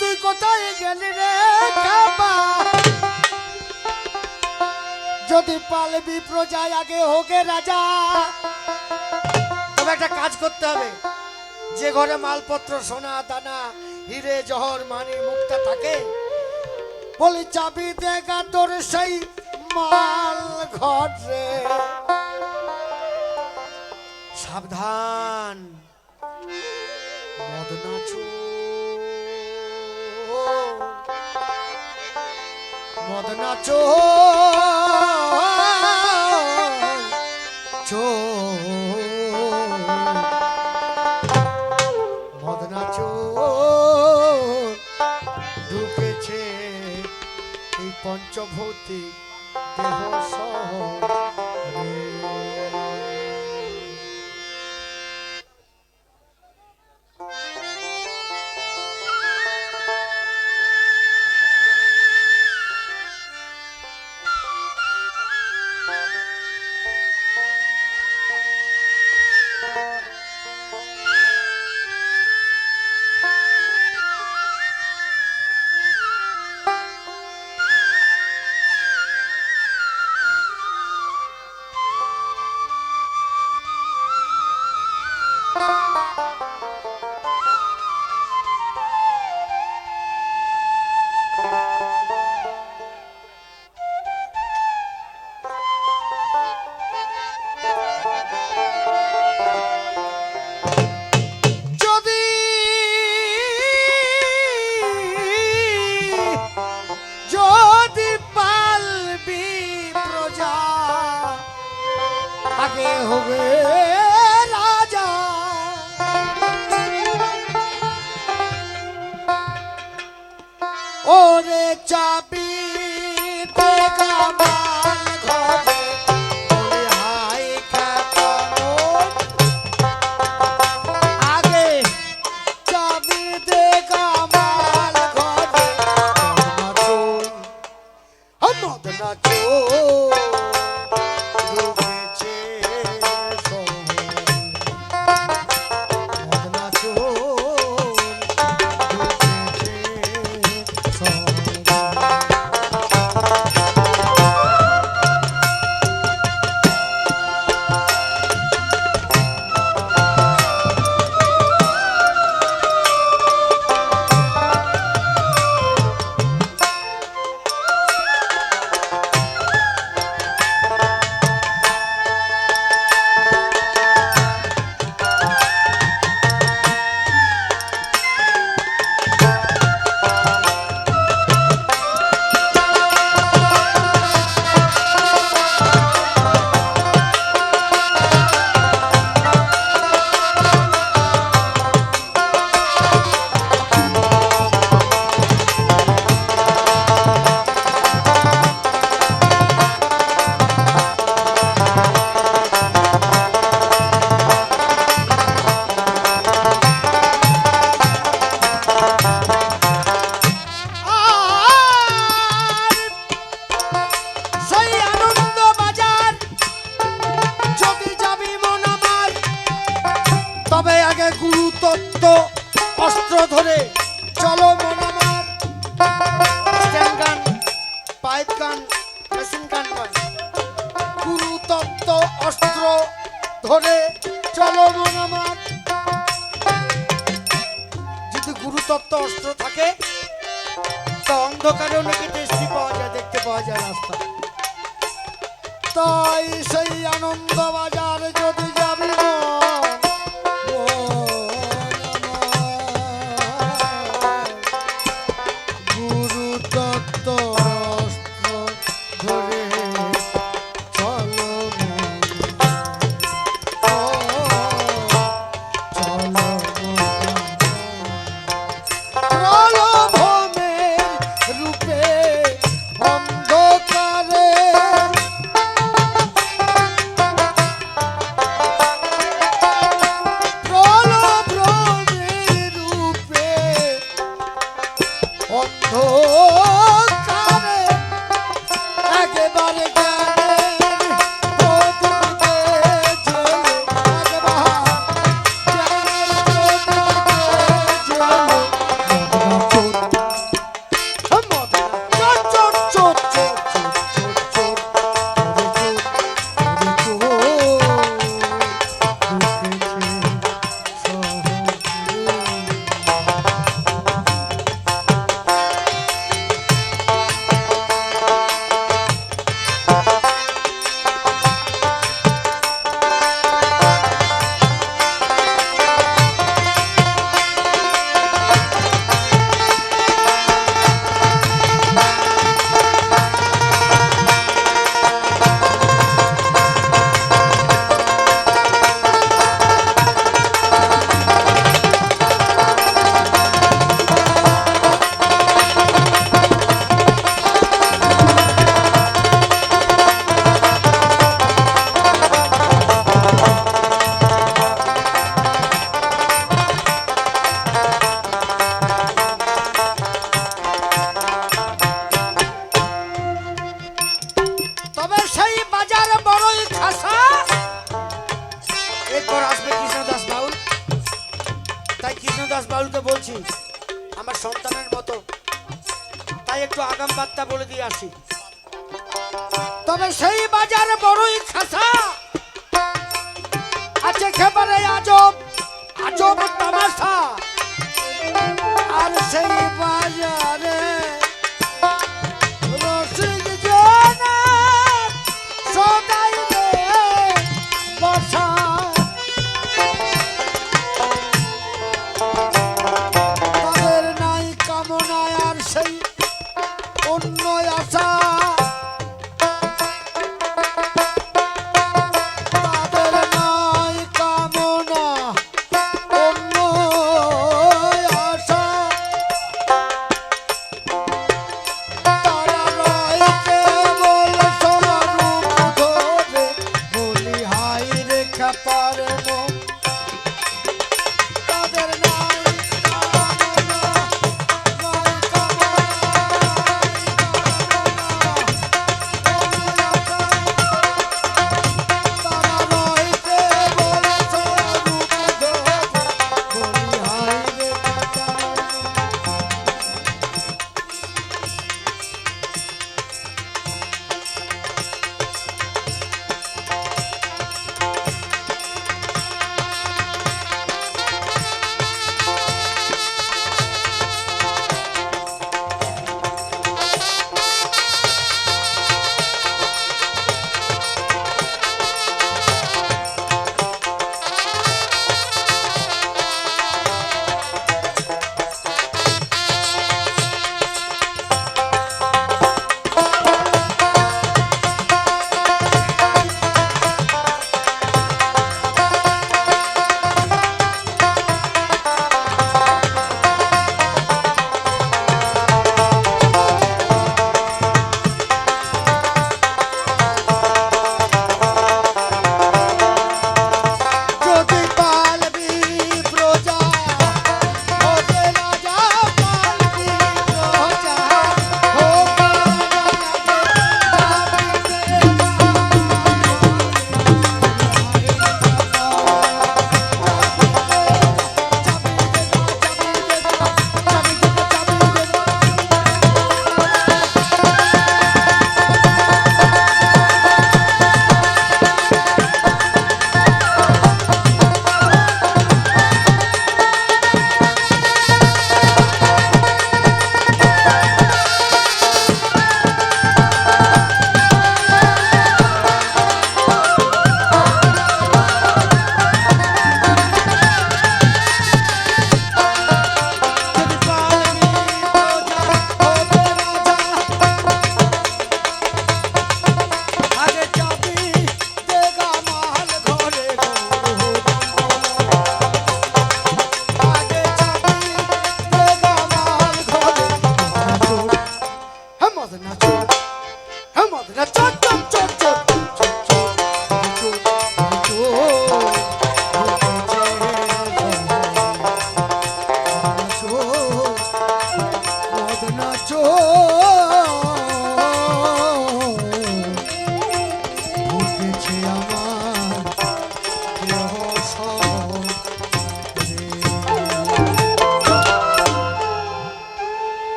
তুই কোথায় গেলি রে কাবা? যদি পালবি প্রজায় আগে হোকে রাজা, তবে একটা কাজ করতে হবে। যে ঘরে মালপত্র, সোনা, দানা, হিরে, জহর, মানি, মুক্তা থাকে, বলি চাবি দেখা তোর সেই মাল ঘরে সাবধান। মদনাচু মদনাচো চো মদনাচো ঢুকেছে এই পঞ্চভৌতিক দেহ শহরে। চাবি দেখা মাল ঘরে। হাই আগে চাবি দে কামাল ঘরে। মদনা চো তবে আগে গুরু তত্ত্ব অস্ত্র ধরে। চলো মন আমার স্ট্যান্ড অস্ত্র ধরে। চলো মন আমার যদি গুরু তত্ত্ব অস্ত্র থাকে, তা অন্ধকারেও নাকি দৃষ্টি পাওয়া যায়, দেখতে পাওয়া যায় রাস্তা। তাই সেই আনন্দ বাজার যদি যাবি ধো বিকাশ বাবুকে বলছি, আমার সন্তানের মতো। তাই একটু আগাম বার্তা বলে দিয়ে আসি। তবে সেই বাজার বড়ই খাসা। আছে খেপারে আজব আজব তামাশা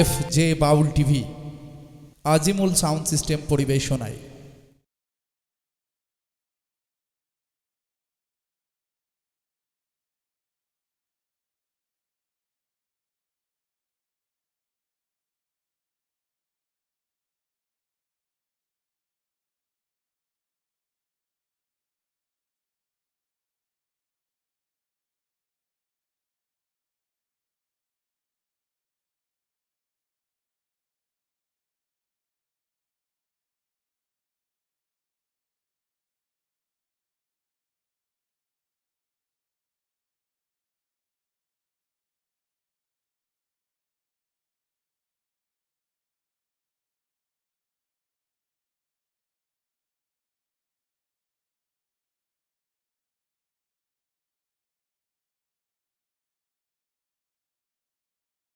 F J Baul TV Azimul sound system পরিবেশনায়।